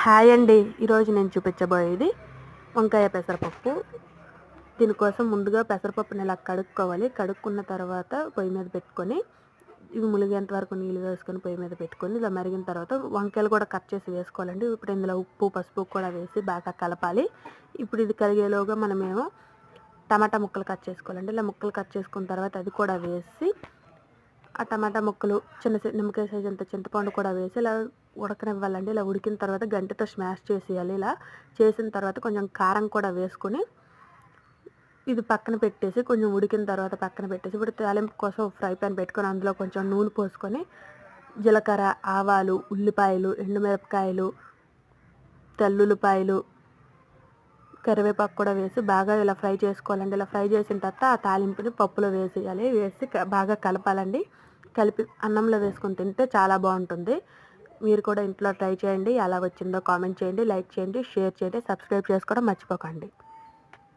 Hi అండి. ఈరోజు నేను చూపించబోయేది వంకాయ పెసరపప్పు. దీనికోసం ముందుగా పెసరపప్పుని ఇలా కడుక్కోవాలి. కడుక్కున్న తర్వాత పొయ్యి మీద పెట్టుకొని ఇవి ములిగేంత వరకు నీళ్ళు వేసుకొని పొయ్యి మీద పెట్టుకొని ఇలా మరిగిన తర్వాత వంకాయలు కూడా కట్ చేసి వేసుకోవాలండి. ఇప్పుడు ఇందులో ఉప్పు పసుపు కూడా వేసి బాగా కలపాలి. ఇప్పుడు ఇది కలిగేలోగా మనమేమో టమాటా ముక్కలు కట్ చేసుకోవాలండి. ఇలా ముక్కలు కట్ చేసుకున్న తర్వాత అది కూడా వేసి ఆ టమాటా ముక్కలు చిన్న నిమ్మకాయ సైజ్ అంత చింతపండు కూడా వేసి ఇలా ఉడకనివ్వాలండి. ఇలా ఉడికిన తర్వాత గంటతో స్మాష్ చేసేయాలి. ఇలా చేసిన తర్వాత కొంచెం కారం కూడా వేసుకొని ఇది పక్కన పెట్టేసి కొంచెం ఉడికిన తర్వాత పక్కన పెట్టేసి ఇప్పుడు తాలింపు కోసం ఫ్రై పాన్ పెట్టుకొని అందులో కొంచెం నూనె పోసుకొని జీలకర్ర ఆవాలు ఉల్లిపాయలు ఎండుమిరపకాయలు తెల్లుల్లిపాయలు కరివేపాకు కూడా వేసి బాగా ఇలా ఫ్రై చేసుకోవాలండి. ఇలా ఫ్రై చేసిన తర్వాత ఆ తాలింపుని పప్పులో వేసేయాలి. వేసి బాగా కలపాలండి. కలిపి అన్నంలో వేసుకొని తింటే చాలా బాగుంటుంది. మీరు కూడా ఇంట్లో ట్రై చేయండి. ఎలా వచ్చిందో కామెంట్ చేయండి లైక్ చేయండి షేర్ చేయండి సబ్స్క్రైబ్ చేసుకోవడం మర్చిపోకండి.